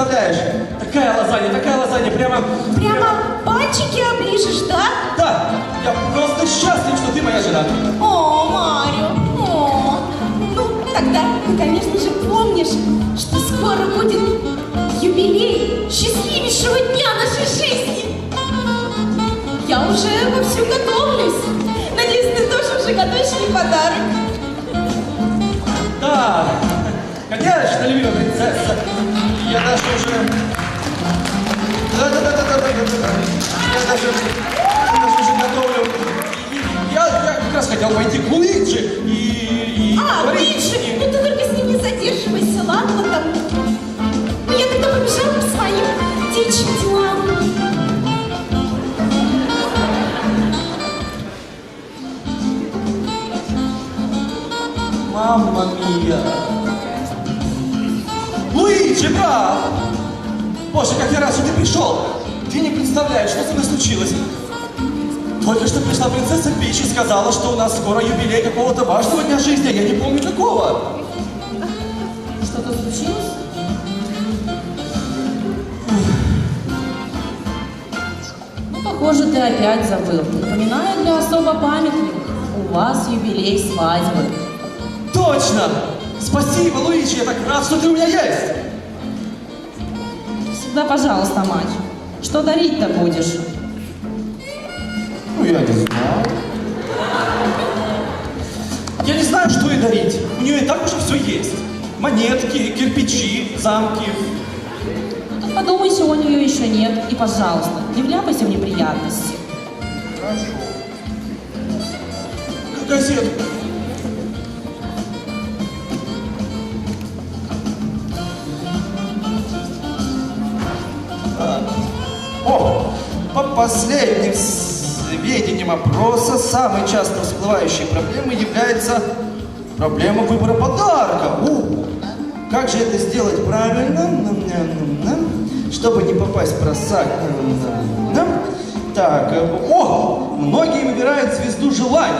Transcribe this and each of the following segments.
представляешь? Такая лазанья, такая лазанья, прямо... Прямо пальчики оближешь, да? Да, я просто счастлив, что ты моя жена. О, Марио, о. Ну, тогда ты, конечно же, помнишь, что скоро будет юбилей счастливейшего дня нашей жизни. Я уже вовсю готовлюсь. Надеюсь, ты тоже уже готовишь мне подарок. Даже... Я даже уже готовлю... Я, я как раз хотел пойти к Луиджи и... и А, Луиджи, ним. ну ты только с ним не задерживайся, ладно? Там... Ну, я тогда побежала к своим девичьим делам. Мамма мия! Луиджи, брат! Боже, как я рад, что ты пришел! Ты не представляешь, что со мной случилось. Только что пришла принцесса Пич и сказала, что у нас скоро юбилей какого-то важного дня жизни, а я не помню какого. Что-то случилось? Ну, похоже, ты опять забыл. Напоминаю для особо памятных. У вас юбилей свадьбы. Точно! Спасибо, Луиджи, я так рад, что ты у меня есть! Всегда, пожалуйста, мать. Что дарить-то будешь? Ну, я не знаю. Я не знаю, что ей дарить. У нее и так уже все есть. Монетки, кирпичи, замки. Ну, так подумай, чего у нее еще нет. И, пожалуйста, не вляпайся в неприятности. Газетку. Последним сведениям опроса, самой часто всплывающей проблемой является проблема выбора подарка. У, как же это сделать правильно, чтобы не попасть в просак? Так, э, о, многие выбирают звезду желаний.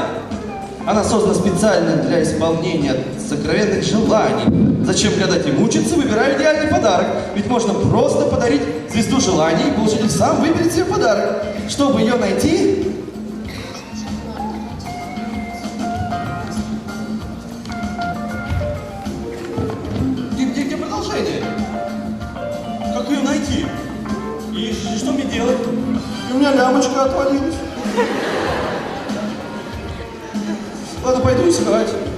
Она создана специально для исполнения сокровенных желаний. Зачем гадать и мучиться, выбираю идеальный подарок. Ведь можно просто подарить звезду желаний, и получатель сам выберет себе подарок. Чтобы ее найти, где, где продолжение? Как ее найти? И что мне делать? У меня лямочка отвалилась. Ладно, пойду искать.